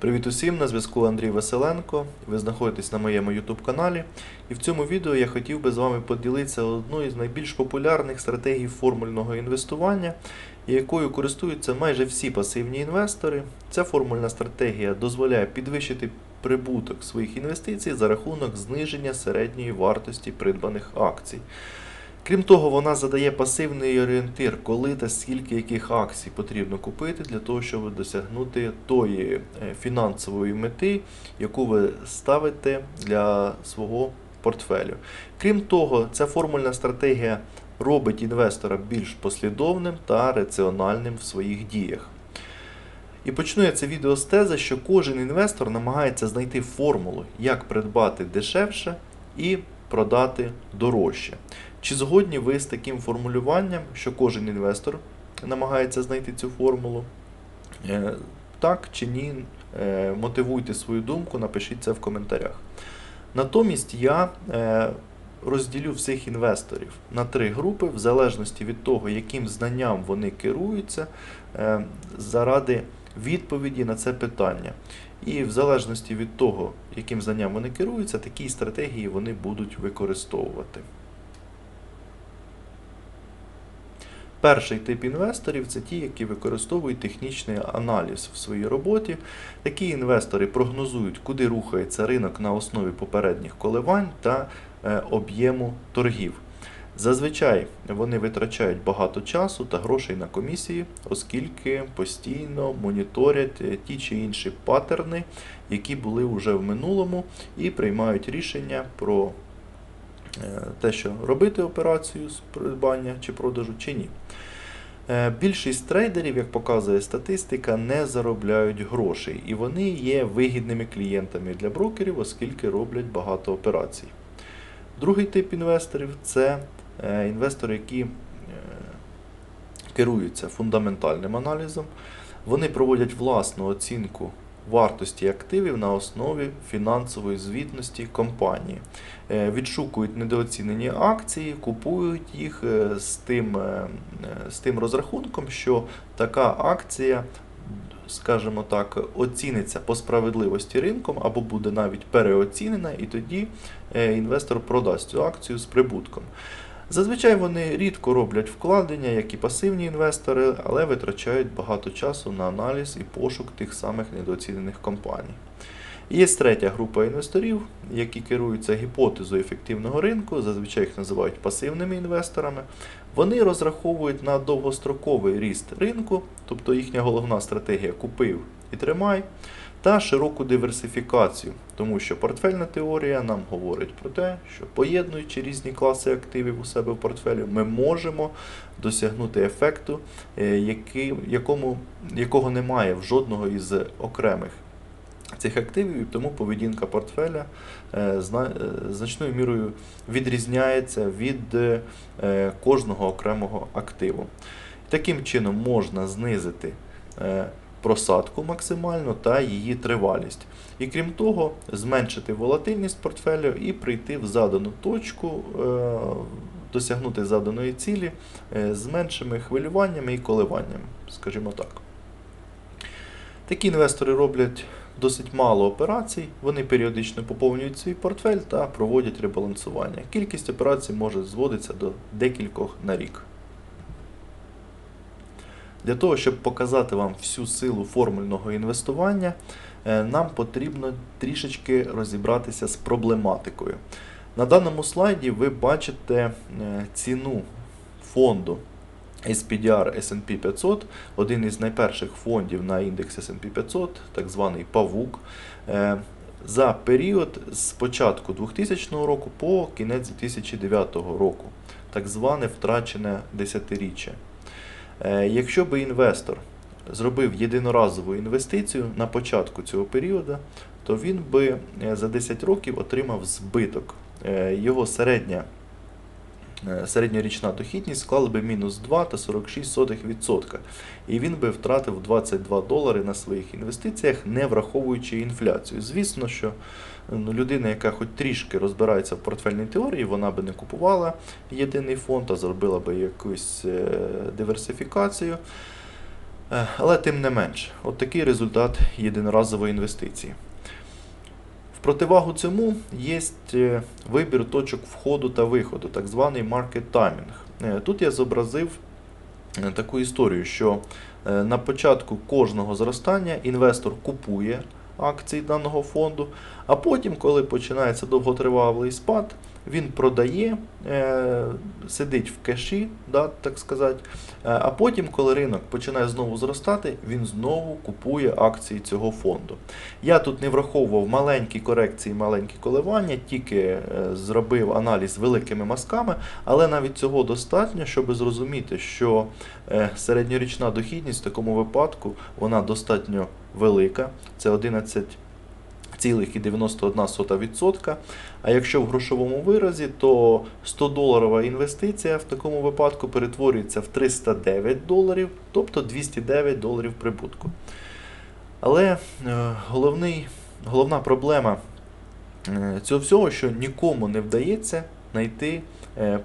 Привіт усім! На зв'язку Андрій Василенко. Ви знаходитесь на моєму YouTube каналі. І в цьому відео я хотів би з вами поділитися одною з найбільш популярних стратегій формульного інвестування, якою користуються майже всі пасивні інвестори. Ця формульна стратегія дозволяє підвищити прибуток своїх інвестицій за рахунок зниження середньої вартості придбаних акцій. Крім того, вона задає пасивний орієнтир, коли та скільки яких акцій потрібно купити для того, щоб досягнути тої е, фінансової мети, яку ви ставите для свого портфелю. Крім того, ця формульна стратегія робить інвестора більш послідовним та раціональним в своїх діях. І почну я це відео з тези, що кожен інвестор намагається знайти формулу, як придбати дешевше і продати дорожче. Чи згодні ви з таким формулюванням, що кожен інвестор намагається знайти цю формулу? Е, Так чи ні? Е, Мотивуйте свою думку, напишіть це в коментарях. Натомість я е, розділю всіх інвесторів на три групи, в залежності від того, яким знанням вони керуються, заради відповіді на це питання. І в залежності від того, яким знанням вони керуються, такі стратегії вони будуть використовувати. Перший тип інвесторів це ті, які використовують технічний аналіз в своїй роботі. Такі інвестори прогнозують, куди рухається ринок на основі попередніх коливань та е, об'єму торгів. Зазвичай вони витрачають багато часу та грошей на комісії, оскільки постійно моніторять е, ті чи інші паттерни, які були вже в минулому, і приймають рішення про те, що робити операцію з придбання чи продажу, чи ні. Е, Більшість трейдерів, як показує статистика, не заробляють грошей, і вони є вигідними клієнтами для брокерів, оскільки роблять багато операцій. Другий тип інвесторів це е, інвестори, які е, керуються фундаментальним аналізом. Вони проводять власну оцінку вартості активів на основі фінансової звітності компанії. Е, Відшукують недооцінені акції, купують їх е, з тим, е, з тим розрахунком, що така акція, скажімо так, оціниться по справедливості ринком або буде навіть переоцінена, і тоді інвестор продасть цю акцію з прибутком. Зазвичай вони рідко роблять вкладення, як і пасивні інвестори, але витрачають багато часу на аналіз і пошук тих самих недооцінених компаній. Є третя група інвесторів, які керуються гіпотезою ефективного ринку, зазвичай їх називають пасивними інвесторами. Вони розраховують на довгостроковий ріст ринку, тобто їхня головна стратегія купив і тримай, та широку диверсифікацію, тому що портфельна теорія нам говорить про те, що поєднуючи різні класи активів у себе в портфелі, ми можемо досягнути ефекту, е, який, якому, якого немає в жодного із окремих цих активів, і тому поведінка портфеля е, е, значною мірою відрізняється від кожного окремого активу. Таким чином можна знизити просадку максимально та її тривалість. І крім того, зменшити волатильність портфелю і прийти в задану точку, е, досягнути заданої цілі е, з меншими хвилюваннями і коливаннями, скажімо так. Такі інвестори роблять досить мало операцій, вони періодично поповнюють свій портфель та проводять ребалансування. Кількість операцій може зводитися до декількох на рік. Для того, щоб показати вам всю силу формульного інвестування, е, нам потрібно трішечки розібратися з проблематикою. На даному слайді ви бачите е, ціну фонду SPDR S&P 500, один із найперших фондів на індекс S&P 500, так званий павук, е, за період з початку 2000 року по кінець 2009 року, так зване втрачене десятиріччя. Е, Якщо би інвестор зробив єдиноразову інвестицію на початку цього періоду, то він би е, за 10 років отримав збиток. Е, Його середня, середньорічна дохідність склала би мінус 2 та 46%. І він би втратив 22 долари на своїх інвестиціях, не враховуючи інфляцію. Звісно, що ну, людина, яка хоч трішки розбирається в портфельній теорії, вона би не купувала єдиний фонд, а зробила би якусь е, диверсифікацію. Е, Але тим не менш, от такий результат єдиноразової інвестиції. В противагу цьому є е, вибір точок входу та виходу, так званий market timing. Е, Тут я зобразив е, таку історію, що на початку кожного зростання інвестор купує акції даного фонду, а потім, коли починається довготривалий спад, він продає, е, сидить в кеші, так сказати, е, а потім, коли ринок починає знову зростати, він знову купує акції цього фонду. Я тут не враховував маленькі корекції, маленькі коливання, тільки е, зробив аналіз великими мазками, але навіть цього достатньо, щоб зрозуміти, що середньорічна дохідність в такому випадку вона достатньо велика. Це 11,91%. А якщо в грошовому виразі, то 100 доларова інвестиція в такому випадку перетворюється в 309 доларів, тобто 209 доларів прибутку. Але е, головний, головна проблема е, цього всього, що нікому не вдається знайти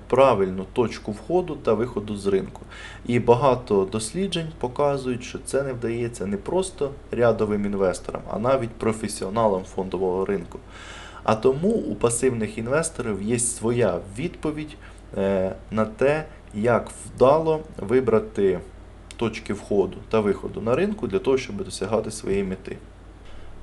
правильну точку входу та виходу з ринку. І багато досліджень показують, що це не вдається не просто рядовим інвесторам, а навіть професіоналам фондового ринку. А тому у пасивних інвесторів є своя відповідь е, на те, як вдало вибрати точки входу та виходу на ринку для того, щоб досягати своєї мети.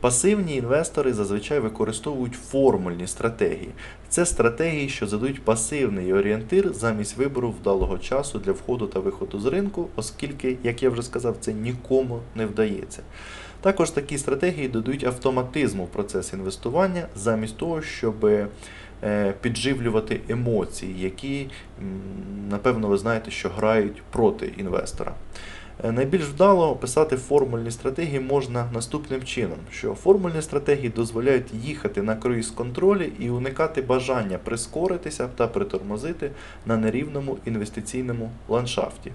Пасивні інвестори зазвичай використовують формульні стратегії. Це стратегії, що задають пасивний орієнтир замість вибору вдалого часу для входу та виходу з ринку, оскільки, як я вже сказав, це нікому не вдається. Також такі стратегії додають автоматизму в процес інвестування, замість того, щоб е, підживлювати емоції, які, напевно, ви знаєте, що грають проти інвестора. Е, Найбільш вдало описати формульні стратегії можна наступним чином, що формульні стратегії дозволяють їхати на круїз-контролі і уникати бажання прискоритися та притормозити на нерівному інвестиційному ландшафті.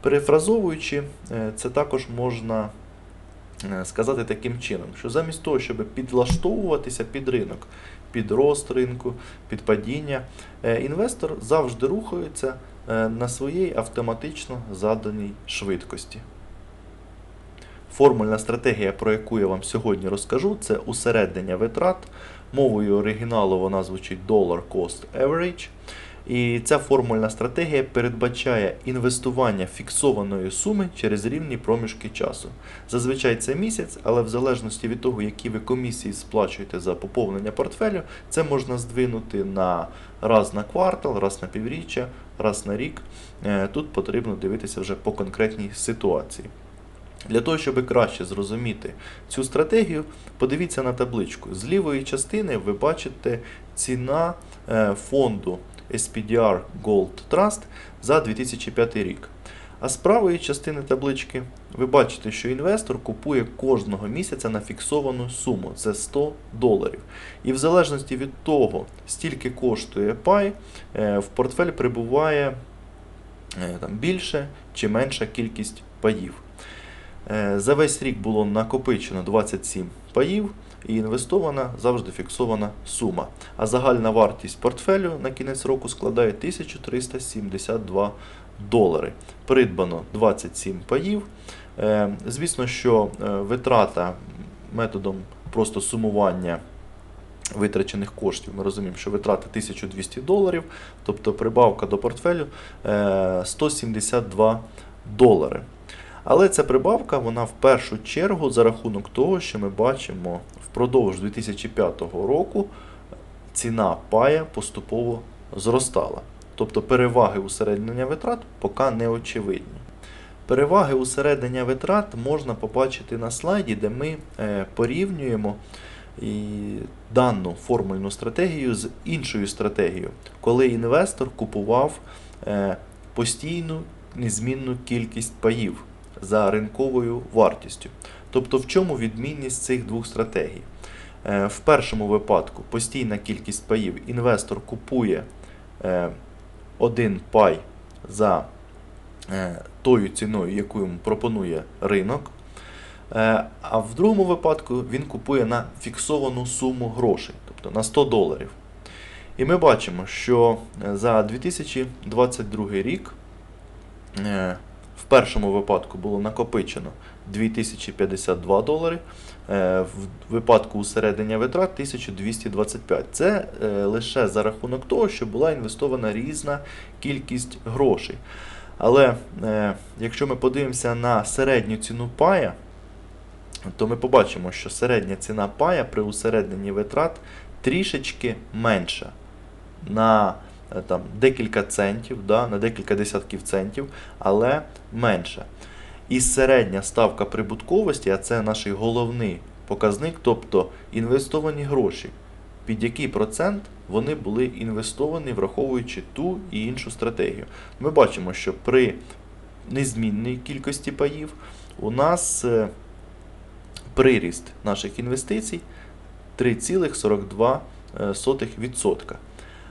Перефразовуючи, е, це також можна е, сказати таким чином, що замість того, щоб підлаштовуватися під ринок, під рост ринку, під падіння, інвестор завжди рухається на своїй автоматично заданій швидкості. Формульна стратегія, про яку я вам сьогодні розкажу, це усереднення витрат. Мовою оригіналу вона звучить Dollar Cost Average. І ця формульна стратегія передбачає інвестування фіксованої суми через рівні проміжки часу. Зазвичай це місяць, але в залежності від того, які ви комісії сплачуєте за поповнення портфелю, це можна здвинути на раз на квартал, раз на півріччя, раз на рік. Е, Тут потрібно дивитися вже по конкретній ситуації. Для того, щоб краще зрозуміти цю стратегію, подивіться на табличку. З лівої частини ви бачите ціна е, фонду SPDR Gold Trust за 2005 рік. А з правої частини таблички ви бачите, що інвестор купує кожного місяця на фіксовану суму це 100 доларів. І в залежності від того, стільки коштує пай, е, в портфель прибуває е, там, більше чи менша кількість паїв. Е, За весь рік було накопичено 27 паїв і інвестована завжди фіксована сума. А загальна вартість портфелю на кінець року складає 1372 долари. Придбано 27 паїв. Е, Звісно, що е, витрата методом просто сумування витрачених коштів. Ми розуміємо, що витрати 1200 доларів, тобто прибавка до портфелю е, 172 долари. Але ця прибавка вона в першу чергу за рахунок того, що ми бачимо впродовж 2005 року ціна пая поступово зростала. Тобто переваги усереднення витрат поки не очевидні. Переваги усереднення витрат можна побачити на слайді, де ми е, порівнюємо і дану формульну стратегію з іншою стратегією, коли інвестор купував е, постійну незмінну кількість паїв за ринковою вартістю. Тобто, в чому відмінність цих двох стратегій? Е, В першому випадку постійна кількість паїв інвестор купує один пай за е, тою ціною, яку йому пропонує ринок. Е, А в другому випадку він купує на фіксовану суму грошей, тобто на 100 доларів. І ми бачимо, що е, за 2022 рік в першому випадку було накопичено 2052 долари, в випадку усереднення витрат 1225. Це е, лише за рахунок того, що була інвестована різна кількість грошей. Але е, якщо ми подивимося на середню ціну пая, то ми побачимо, що середня ціна пая при усередненні витрат трішечки менша на е, там, декілька центів, да, на декілька десятків центів, але менша. І середня ставка прибутковості, а це наш головний показник, тобто інвестовані гроші, під який процент вони були інвестовані, враховуючи ту і іншу стратегію. Ми бачимо, що при незмінній кількості паїв у нас е, приріст наших інвестицій 3,42%.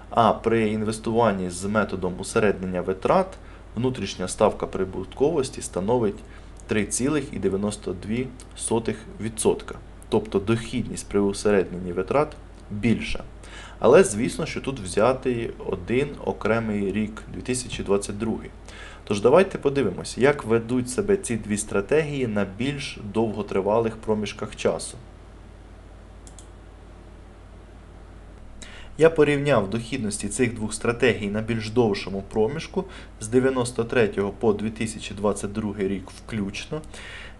А при інвестуванні з методом усереднення витрат внутрішня ставка прибутковості становить 3,92%. Тобто дохідність при усередненні витрат більша. Але звісно, що тут взятий один окремий рік 2022. Тож давайте подивимося, як ведуть себе ці дві стратегії на більш довготривалих проміжках часу. Я порівняв дохідності цих двох стратегій на більш довшому проміжку з 93 по 2022 рік включно.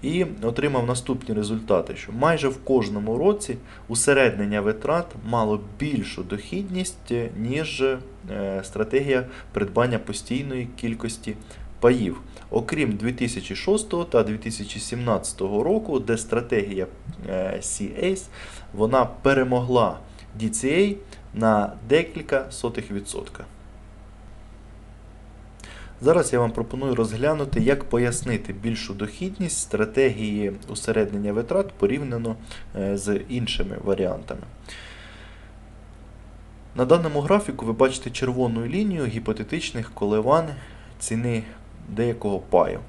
І отримав наступні результати, що майже в кожному році усереднення витрат мало більшу дохідність, е, ніж е, стратегія придбання постійної кількості паїв. Окрім 2006 та 2017 року, де стратегія е, CACE вона перемогла DCA на декілька сотих відсотка. Зараз я вам пропоную розглянути, як пояснити більшу дохідність стратегії усереднення витрат порівняно е, з іншими варіантами. На даному графіку ви бачите червону лінію гіпотетичних коливань ціни деякого паю.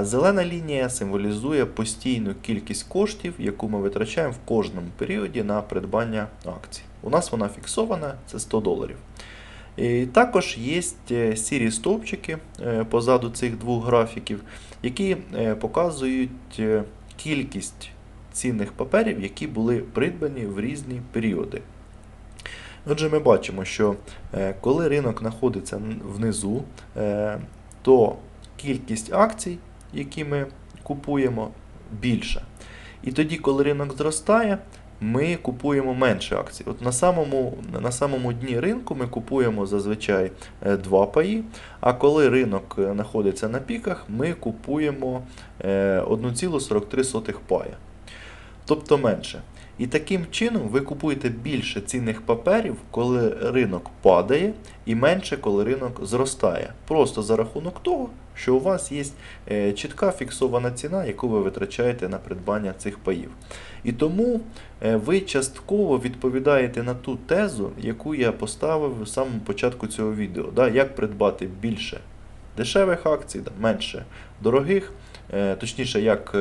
Зелена лінія символізує постійну кількість коштів, яку ми витрачаємо в кожному періоді на придбання акцій. У нас вона фіксована, це 100 доларів. І також є е, сірі стовпчики е, позаду цих двох графіків, які е, показують кількість цінних паперів, які були придбані в різні періоди. Отже, ми бачимо, що коли ринок знаходиться внизу, то кількість акцій, які ми купуємо, більша. І тоді, коли ринок зростає, ми купуємо менше акцій. От на самому, на самому дні ринку ми купуємо зазвичай е, два паї, а коли ринок е, знаходиться на піках, ми купуємо е, 1,43 пая. Тобто менше. І таким чином ви купуєте більше цінних паперів, коли ринок падає, і менше, коли ринок зростає. Просто за рахунок того, що у вас є е, чітка фіксована ціна, яку ви витрачаєте на придбання цих паїв. І тому е, ви частково відповідаєте на ту тезу, яку я поставив в самому початку цього відео. Да, як придбати більше дешевих акцій, менше дорогих, е, точніше, як.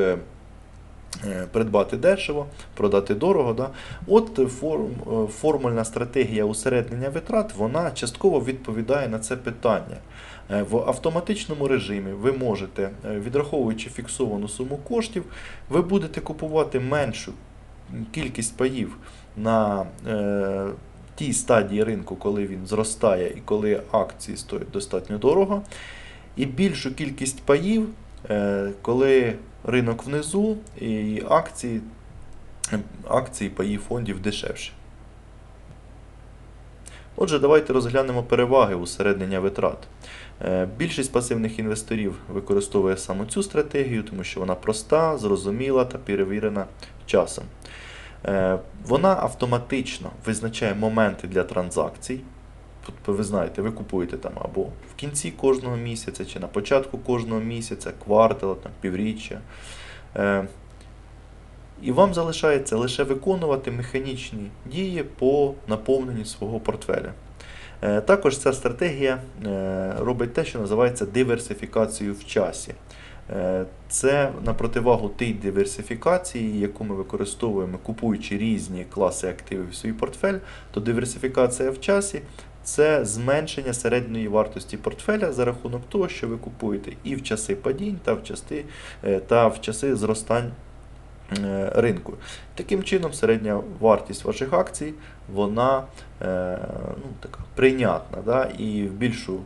Е, Придбати дешево, продати дорого. Да? От е, форм, формульна стратегія усереднення витрат вона частково відповідає на це питання. Е, В автоматичному режимі ви можете, відраховуючи фіксовану суму коштів, ви будете купувати меншу кількість паїв на тій стадії ринку, коли він зростає і коли акції стоять достатньо дорого, і більшу кількість паїв, коли ринок внизу і акції, е, акції паї фондів дешевші. Отже, давайте розглянемо переваги усереднення витрат. Е, Більшість пасивних інвесторів використовує саме цю стратегію, тому що вона проста, зрозуміла та перевірена часом. Е, Вона автоматично визначає моменти для транзакцій. Тобто, ви знаєте, ви купуєте там або в кінці кожного місяця, чи на початку кожного місяця, квартала, там, півріччя. Е, І вам залишається лише виконувати механічні дії по наповненню свого портфеля. Е, Також ця стратегія е, робить те, що називається диверсифікацією в часі. Е, Це на противагу тій диверсифікації, яку ми використовуємо, купуючи різні класи активів в свій портфель, то диверсифікація в часі це зменшення середньої вартості портфеля за рахунок того, що ви купуєте і в часи падінь, та в часи, е, та в часи зростань е, ринку. Таким чином, середня вартість ваших акцій вона е, ну, така, прийнятна да, і в більшу,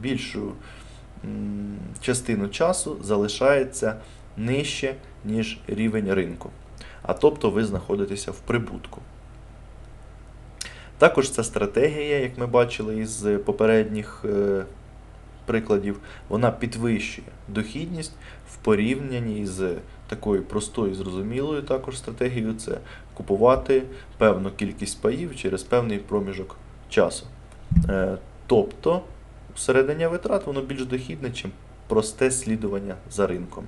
більшу частину часу залишається нижче, ніж рівень ринку. А тобто ви знаходитеся в прибутку. Також ця стратегія, як ми бачили із попередніх е, прикладів, вона підвищує дохідність в порівнянні з такою простою, зрозумілою також стратегією це купувати певну кількість паїв через певний проміжок часу. Е, Тобто, усередення витрат воно більш дохідне, ніж просте слідування за ринком.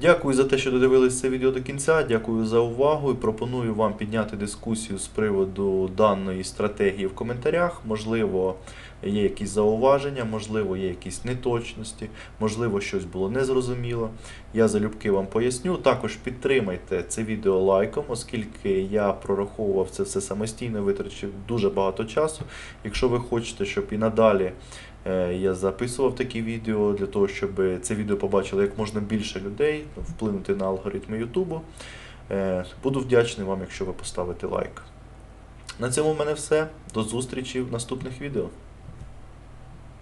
Дякую за те, що додивились це відео до кінця. Дякую за увагу і пропоную вам підняти дискусію з приводу даної стратегії в коментарях. Можливо, є якісь зауваження, можливо, є якісь неточності, можливо, щось було незрозуміло. Я залюбки вам поясню. Також підтримайте це відео лайком, оскільки я прораховував це все самостійно, витрачив дуже багато часу. Якщо ви хочете, щоб і надалі Я записував такі відео для того, щоб це відео побачило як можна більше людей, вплинути на алгоритми Ютубу. Е, Буду вдячний вам, якщо ви поставите лайк. На цьому в мене все. До зустрічі в наступних відео.